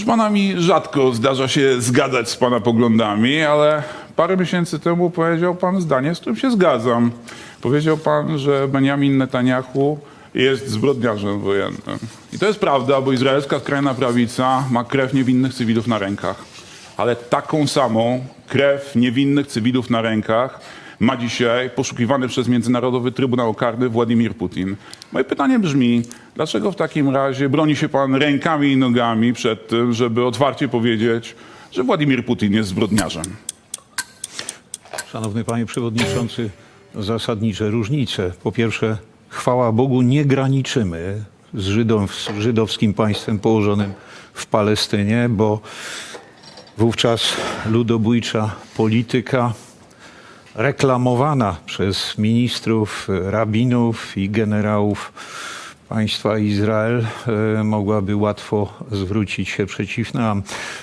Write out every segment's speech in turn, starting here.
Proszę pana, mi rzadko zdarza się zgadzać z pana poglądami, ale parę miesięcy temu powiedział pan zdanie, z którym się zgadzam. Powiedział pan, że Benjamin Netanyahu jest zbrodniarzem wojennym. I to jest prawda, bo izraelska skrajna prawica ma krew niewinnych cywilów na rękach. Ale taką samą krew niewinnych cywilów na rękach ma dzisiaj poszukiwany przez Międzynarodowy Trybunał Karny Władimir Putin. Moje pytanie brzmi, dlaczego w takim razie broni się pan rękami i nogami przed tym, żeby otwarcie powiedzieć, że Władimir Putin jest zbrodniarzem? Szanowny panie przewodniczący, zasadnicze różnice. Po pierwsze, chwała Bogu, nie graniczymy z, z żydowskim państwem położonym w Palestynie, bo wówczas ludobójcza polityka reklamowana przez ministrów, rabinów i generałów państwa Izrael e, mogłaby łatwo zwrócić się przeciw nam.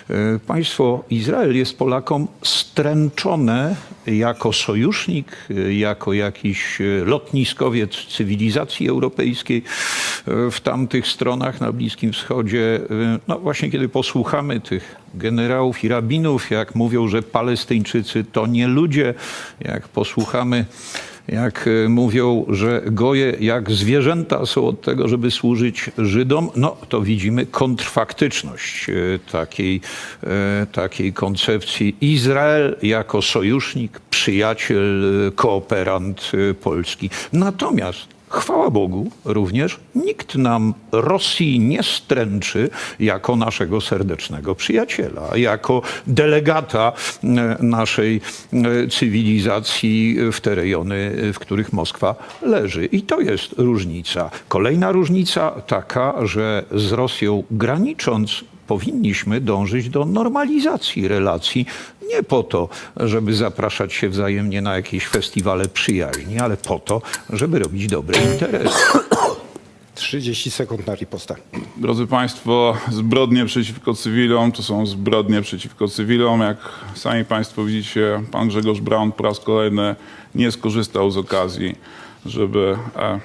E, Państwo Izrael jest Polakom stręczone jako sojusznik, e, jako jakiś lotniskowiec cywilizacji europejskiej w tamtych stronach na Bliskim Wschodzie. No właśnie kiedy posłuchamy tych generałów i rabinów, jak mówią, że Palestyńczycy to nie ludzie, jak posłuchamy jak e, mówią, że goje jak zwierzęta są od tego, żeby służyć Żydom, no to widzimy kontrfaktyczność e, takiej, e, takiej koncepcji. Izrael jako sojusznik, przyjaciel, kooperant Polski. Natomiast Chwała Bogu, również nikt nam Rosji nie stręczy jako naszego serdecznego przyjaciela, jako delegata e, naszej e, cywilizacji w te rejony, e, w których Moskwa leży. I to jest różnica. Kolejna różnica taka, że z Rosją granicząc, powinniśmy dążyć do normalizacji relacji. Nie po to, żeby zapraszać się wzajemnie na jakieś festiwale przyjaźni, ale po to, żeby robić dobre interesy. 30 sekund na ripostę. Drodzy Państwo, zbrodnie przeciwko cywilom to są zbrodnie przeciwko cywilom. Jak sami Państwo widzicie, pan Grzegorz Braun po raz kolejny nie skorzystał z okazji, żeby e,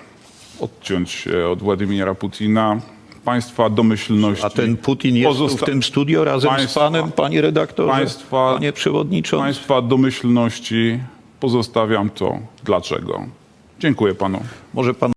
odciąć się od Władimira Putina. Państwa domyślności. A ten Putin jest tu w tym studio razem Państwa- z panem, panie redaktorze, Państwa- panie przewodniczący. Państwa domyślności pozostawiam to dlaczego. Dziękuję panu. Może pan